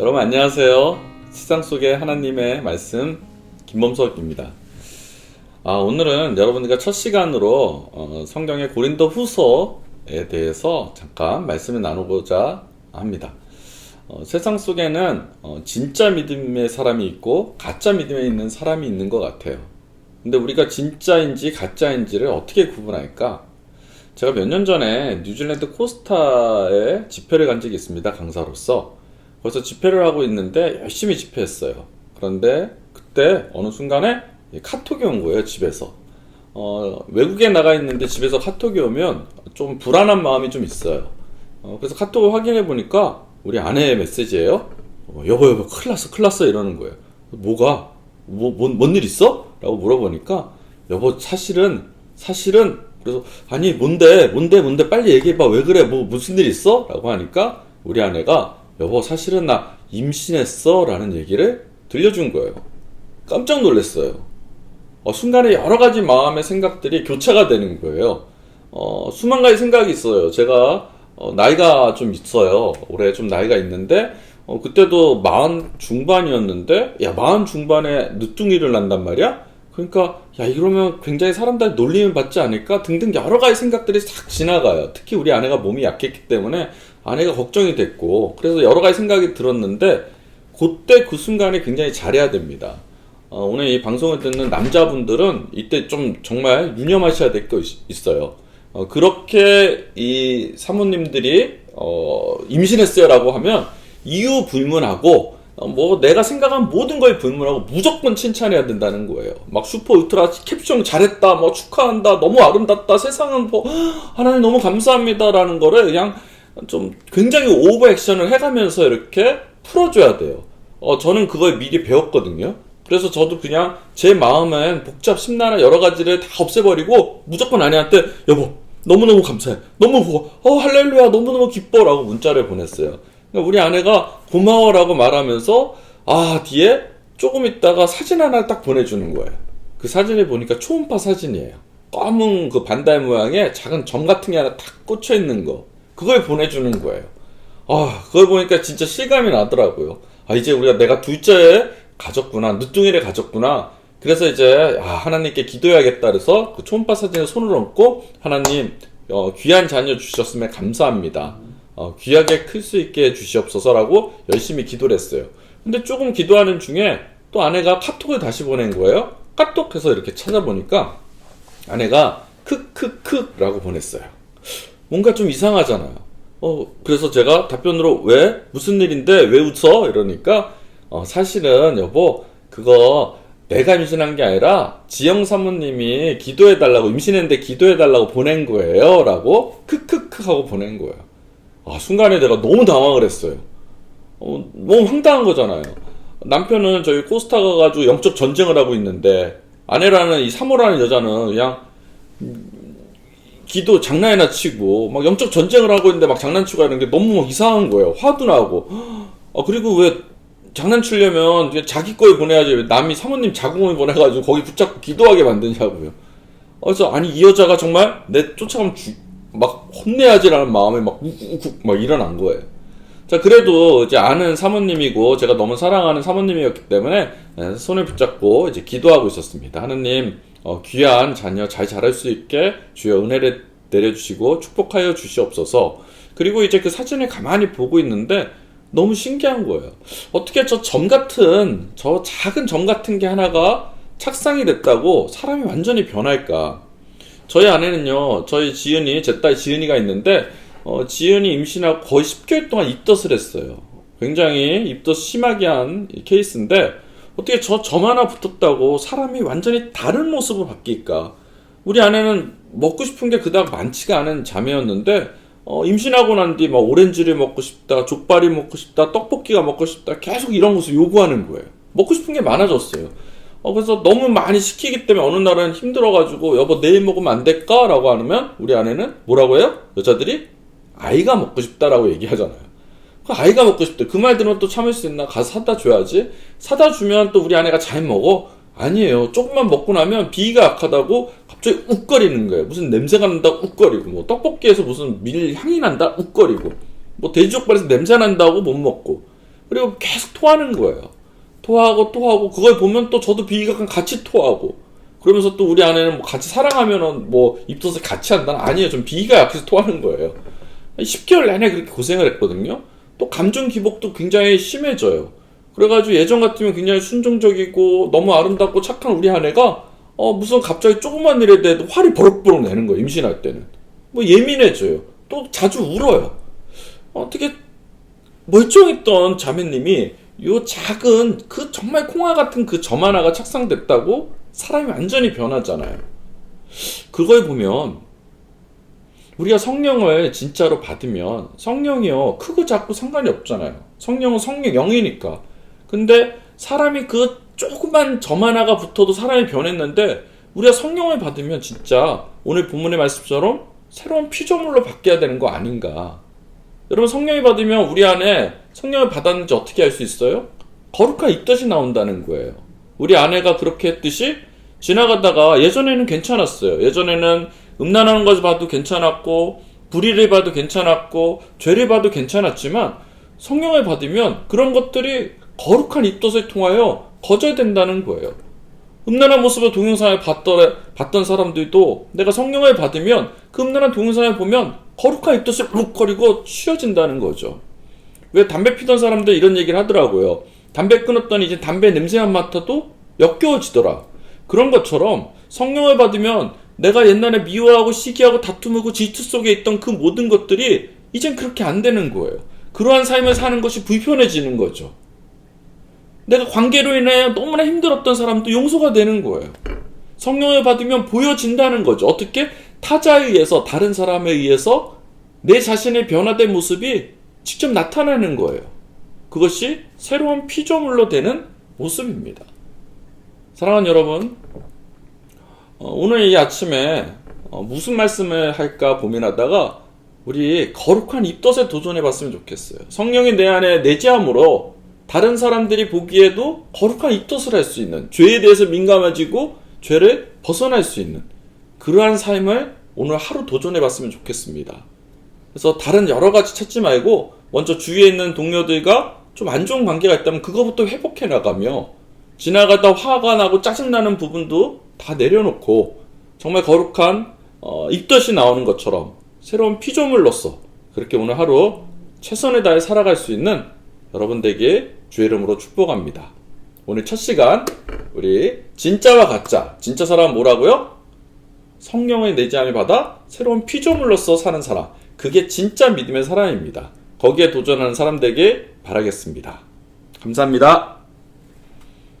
여러분 안녕하세요. 세상 속의 하나님의 말씀 김범석입니다. 아, 오늘은 여러분들과 첫 시간으로 어, 성경의 고린도 후서에 대해서 잠깐 말씀을 나누고자 합니다. 어, 세상 속에는 어, 진짜 믿음의 사람이 있고 가짜 믿음에 있는 사람이 있는 것 같아요. 근데 우리가 진짜인지 가짜인지를 어떻게 구분할까? 제가 몇 년 전에 뉴질랜드 코스타에 집회를 간 적이 있습니다. 강사로서. 거기서 집회를 하고 있는데 열심히 집회했어요. 그런데 그때 어느 순간에 카톡이 온 거예요, 집에서. 어, 외국에 나가 있는데 집에서 카톡이 오면 좀 불안한 마음이 좀 있어요. 어, 그래서 카톡을 확인해 보니까 우리 아내의 메시지예요. 어, 여보, 여보, 큰일 났어, 큰일 났어, 이러는 거예요. 뭐가? 뭐, 뭔, 뭔일 있어? 라고 물어보니까, 여보, 사실은, 사실은, 그래서, 아니, 뭔데, 뭔데, 뭔데, 빨리 얘기해봐. 왜 그래? 뭐, 무슨 일 있어? 라고 하니까, 우리 아내가, 여보, 사실은 나 임신했어. 라는 얘기를 들려준 거예요. 깜짝 놀랐어요. 어, 순간에 여러 가지 마음의 생각들이 교차가 되는 거예요. 어, 수만 가지 생각이 있어요. 제가 어, 나이가 좀 있어요. 올해 좀 나이가 있는데 어, 그때도 마흔 중반이었는데 야 마흔 중반에 늦둥이를 난단 말이야. 그러니까 야 이러면 굉장히 사람들 놀림을 받지 않을까 등등 여러 가지 생각들이 싹 지나가요. 특히 우리 아내가 몸이 약했기 때문에 아내가 걱정이 됐고 그래서 여러 가지 생각이 들었는데 그때 그 순간에 굉장히 잘해야 됩니다. 어, 오늘 이 방송을 듣는 남자분들은 이때 좀 정말 유념하셔야 될 거 있어요. 어, 그렇게 이 사모님들이 어, 임신했어요라고 하면 이유 불문하고 어, 뭐 내가 생각한 모든 걸 불문하고 무조건 칭찬해야 된다는 거예요. 막 슈퍼 울트라 캡션 잘했다, 뭐 축하한다, 너무 아름답다, 세상은 뭐 하나님 너무 감사합니다라는 거를 그냥 좀 굉장히 오버 액션을 해가면서 이렇게 풀어줘야 돼요. 어, 저는 그걸 미리 배웠거든요. 그래서 저도 그냥 제 마음엔 복잡 심란한 여러 가지를 다 없애버리고 무조건 아내한테 여보 너무너무 감사해 너무 보고 어 할렐루야 너무너무 기뻐라고 문자를 보냈어요 그러니까 우리 아내가 고마워라고 말하면서 아 뒤에 조금 있다가 사진 하나 딱 보내주는 거예요. 그 사진을 보니까 초음파 사진이에요. 검은 그 반달 모양의 작은 점 같은 게 하나 탁 꽂혀 있는 거. 그걸 보내주는 거예요. 아 그걸 보니까 진짜 실감이 나더라고요. 아 이제 우리가 내가 둘째 가졌구나. 늦둥이를 가졌구나. 그래서 이제 아, 하나님께 기도해야겠다 그래서 그 초음파 사진에 손을 얹고 하나님 어, 귀한 자녀 주셨음에 감사합니다 어, 귀하게 클 수 있게 주시옵소서라고 열심히 기도를 했어요. 근데 조금 기도하는 중에 또 아내가 카톡을 다시 보낸 거예요. 카톡해서 이렇게 찾아보니까 아내가 크크크라고 보냈어요. 뭔가 좀 이상하잖아요. 어 그래서 제가 답변으로 왜? 무슨 일인데? 왜 웃어? 이러니까 어, 사실은 여보 그거 내가 임신한 게 아니라 지영 사모님이 기도해달라고 임신했는데 기도해달라고 보낸 거예요. 라고 크크크 하고 보낸 거예요 아 순간에 내가 너무 당황을 했어요. 어, 너무 황당한 거잖아요. 남편은 저희 코스타 가가지고 영적 전쟁을 하고 있는데 아내라는 이 사모라는 여자는 그냥 기도 장난이나 치고 막 영적 전쟁을 하고 있는데 막 장난치고 하는 게 너무 막 이상한 거예요. 화도 나고. 아 그리고 왜 장난치려면 자기 거에 보내야지 왜 남이 사모님 자궁을 보내가지고 거기 붙잡고 기도하게 만드냐고요. 그래서 아니 이 여자가 정말 내 쫓아가면 주, 막 혼내야지라는 마음에 막 우욱욱 막 일어난 거예요. 자 그래도 이제 아는 사모님이고 제가 너무 사랑하는 사모님이었기 때문에 네, 손을 붙잡고 이제 기도하고 있었습니다. 하느님 어, 귀한 자녀 잘 자랄 수 있게 주여 은혜를 내려주시고 축복하여 주시옵소서. 그리고 이제 그 사진을 가만히 보고 있는데 너무 신기한 거예요. 어떻게 저 점 같은, 저 작은 점 같은 게 하나가 착상이 됐다고 사람이 완전히 변할까? 저희 아내는요, 저희 지은이, 제 딸 지은이가 있는데, 어, 지은이 임신하고 거의 10개월 동안 입덧을 했어요. 굉장히 입덧 심하게 한 케이스인데, 어떻게 저 점 하나 붙었다고 사람이 완전히 다른 모습으로 바뀔까? 우리 아내는 먹고 싶은 게 그닥 많지가 않은 자매였는데, 어, 임신하고 난 뒤 막 오렌지를 먹고 싶다, 족발이 먹고 싶다, 떡볶이가 먹고 싶다, 계속 이런 것을 요구하는 거예요. 먹고 싶은 게 많아졌어요. 어, 그래서 너무 많이 시키기 때문에 어느 날은 힘들어가지고 여보 내일 먹으면 안 될까? 라고 하면 우리 아내는 뭐라고 해요? 여자들이 아이가 먹고 싶다라고 얘기하잖아요. 그 아이가 먹고 싶대. 그 말 들으면 또 참을 수 있나? 가서 사다 줘야지. 사다 주면 또 우리 아내가 잘 먹어. 아니에요. 조금만 먹고 나면 비위가 약하다고 갑자기 욱거리는 거예요. 무슨 냄새가 난다 욱거리고 뭐 떡볶이에서 무슨 밀 향이 난다 욱거리고 뭐 돼지족발에서 냄새 난다고 못 먹고 그리고 계속 토하는 거예요. 토하고 토하고 그걸 보면 또 저도 비위가 같이 토하고 그러면서 또 우리 아내는 뭐 같이 사랑하면은 뭐 입덧을 같이 한다? 아니에요. 좀 비위가 약해서 토하는 거예요. 10개월 내내 그렇게 고생을 했거든요. 또 감정 기복도 굉장히 심해져요. 그래가지고 예전 같으면 굉장히 순종적이고 너무 아름답고 착한 우리 아내가 어 무슨 갑자기 조그만 일에 대해도 화를 버럭버럭 내는 거예요 임신할 때는. 뭐 예민해져요. 또 자주 울어요. 어떻게 멀쩡했던 자매님이 요 작은 그 정말 콩알 같은 그 점 하나가 착상됐다고 사람이 완전히 변하잖아요. 그걸 보면 우리가 성령을 진짜로 받으면 성령이요 크고 작고 상관이 없잖아요. 성령은 성령 영이니까. 근데 사람이 그 조그만 점 하나가 붙어도 사람이 변했는데 우리가 성령을 받으면 진짜 오늘 본문의 말씀처럼 새로운 피조물로 바뀌어야 되는 거 아닌가. 여러분 성령이 받으면 우리 안에 성령을 받았는지 어떻게 알 수 있어요? 거룩한 입덧이 나온다는 거예요. 우리 아내가 그렇게 했듯이 지나가다가 예전에는 괜찮았어요. 예전에는 음란하는 것을 봐도 괜찮았고 불의를 봐도 괜찮았고 죄를 봐도 괜찮았지만 성령을 받으면 그런 것들이 거룩한 입덧을 통하여 거절된다는 거예요. 음란한 모습을 동영상을 봤던, 봤던 사람들도 내가 성령을 받으면 그 음란한 동영상을 보면 거룩한 입덧을 룩거리고 치워진다는 거죠. 왜 담배 피던 사람들 이런 얘기를 하더라고요. 담배 끊었더니 이제 담배 냄새만 맡아도 역겨워지더라. 그런 것처럼 성령을 받으면 내가 옛날에 미워하고 시기하고 다툼하고 질투 속에 있던 그 모든 것들이 이젠 그렇게 안 되는 거예요. 그러한 삶을 사는 것이 불편해지는 거죠. 내가 관계로 인해 너무나 힘들었던 사람도 용서가 되는 거예요. 성령을 받으면 보여진다는 거죠. 어떻게? 타자에 의해서, 다른 사람에 의해서 내 자신의 변화된 모습이 직접 나타나는 거예요. 그것이 새로운 피조물로 되는 모습입니다. 사랑하는 여러분, 어, 오늘 이 아침에 어, 무슨 말씀을 할까 고민하다가 우리 거룩한 입덧에 도전해 봤으면 좋겠어요. 성령이 내 안에 내재함으로 다른 사람들이 보기에도 거룩한 입덧을 할 수 있는 죄에 대해서 민감해지고 죄를 벗어날 수 있는 그러한 삶을 오늘 하루 도전해 봤으면 좋겠습니다. 그래서 다른 여러 가지 찾지 말고 먼저 주위에 있는 동료들과 좀 안 좋은 관계가 있다면 그거부터 회복해 나가며 지나가다 화가 나고 짜증나는 부분도 다 내려놓고 정말 거룩한 어, 입덧이 나오는 것처럼 새로운 피조물로서 그렇게 오늘 하루 최선을 다해 살아갈 수 있는 여러분들에게 주의 이름으로 축복합니다. 오늘 첫 시간 우리 진짜와 가짜 진짜 사람 뭐라고요? 성령의 내재함을 받아 새로운 피조물로서 사는 사람 그게 진짜 믿음의 사람입니다. 거기에 도전하는 사람들에게 바라겠습니다. 감사합니다.